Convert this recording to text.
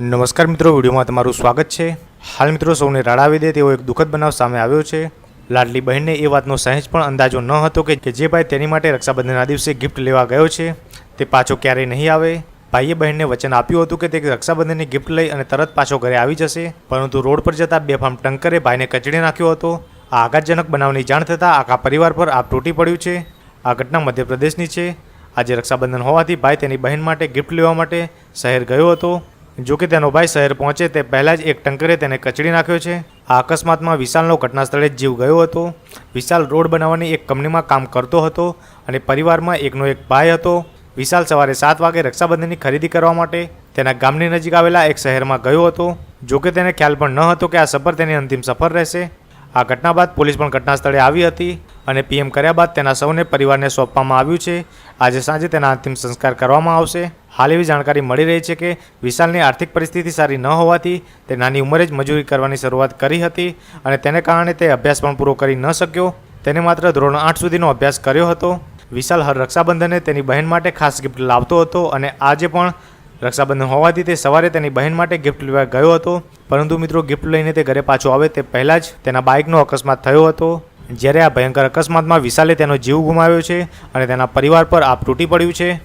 નમસ્કાર મિત્રો, વિડીયોમાં તમારું સ્વાગત છે. હાલ મિત્રો, સૌને રડાવી દે તેવો એક દુઃખદ બનાવ સામે આવ્યો છે. લાડલી બહેનને એ વાતનો સહેજ પણ અંદાજો ન હતો કે જે ભાઈ તેની માટે રક્ષાબંધનના દિવસે ગિફ્ટ લેવા ગયો છે, તે પાછો ક્યારેય નહીં આવે. ભાઈએ બહેનને વચન આપ્યું હતું કે તે રક્ષાબંધનની ગિફ્ટ લઈ અને તરત પાછો ઘરે આવી જશે. પરંતુ રોડ પર જતા બેફામ ટંકરે ભાઈને કચડી નાખ્યો હતો. આ આઘાતજનક બનાવની જાણ થતાં આખા પરિવાર પર આપ તૂટી પડ્યું છે. આ ઘટના મધ્યપ્રદેશની છે. આજે રક્ષાબંધન હોવાથી ભાઈ તેની બહેન માટે ગિફ્ટ લેવા માટે શહેર ગયો હતો. જો કે તેનો ભાઈ શહેર પહોંચે તે પહેલાં જ એક ટંકરે તેને કચડી નાખ્યો છે. આ અકસ્માતમાં વિશાલનો ઘટનાસ્થળે જ જીવ ગયો હતો. વિશાલ રોડ બનાવવાની એક કંપનીમાં કામ કરતો હતો અને પરિવારમાં એકનો એક ભાઈ હતો. વિશાલ સવારે સાત વાગે રક્ષાબંધનની ખરીદી કરવા માટે તેના ગામની નજીક આવેલા એક શહેરમાં ગયો હતો. જો કે તેને ખ્યાલ પણ ન હતો કે આ સફર તેની અંતિમ સફર રહેશે. આ ઘટના બાદ પોલીસ પણ ઘટના સ્થળે આવી હતી. અને પીએમ કર્યા બાદ તેના સૌને પરિવારને સોંપવામાં આવ્યું છે. આજે સાંજે તેના અંતિમ સંસ્કાર કરવામાં આવશે. હાલ એવી જાણકારી મળી રહી છે કે વિશાલની આર્થિક પરિસ્થિતિ સારી ન હોવાથી તે નાની ઉંમરે જ મજૂરી કરવાની શરૂઆત કરી હતી અને તેને કારણે તે અભ્યાસ પણ પૂરો કરી ન શક્યો. તેને માત્ર ધોરણ આઠ સુધીનો અભ્યાસ કર્યો હતો. વિશાલ હર રક્ષાબંધને તેની બહેન માટે ખાસ ગિફ્ટ લાવતો હતો અને આજે પણ રક્ષાબંધન હોવાથી તે સવારે તેની બહેન માટે ગિફ્ટ લેવા ગયો હતો. પરંતુ મિત્રો ગિફ્ટ લઈને તે ઘરે પાછો આવે તે પહેલાં જ તેના બાઇકનો અકસ્માત થયો હતો. જ્યારે આ ભયંકર અકસ્માતમાં વિશાલે તેનો જીવ ગુમાવ્યો છે અને તેના પરિવાર પર આપ તૂટી પડ્યું છે.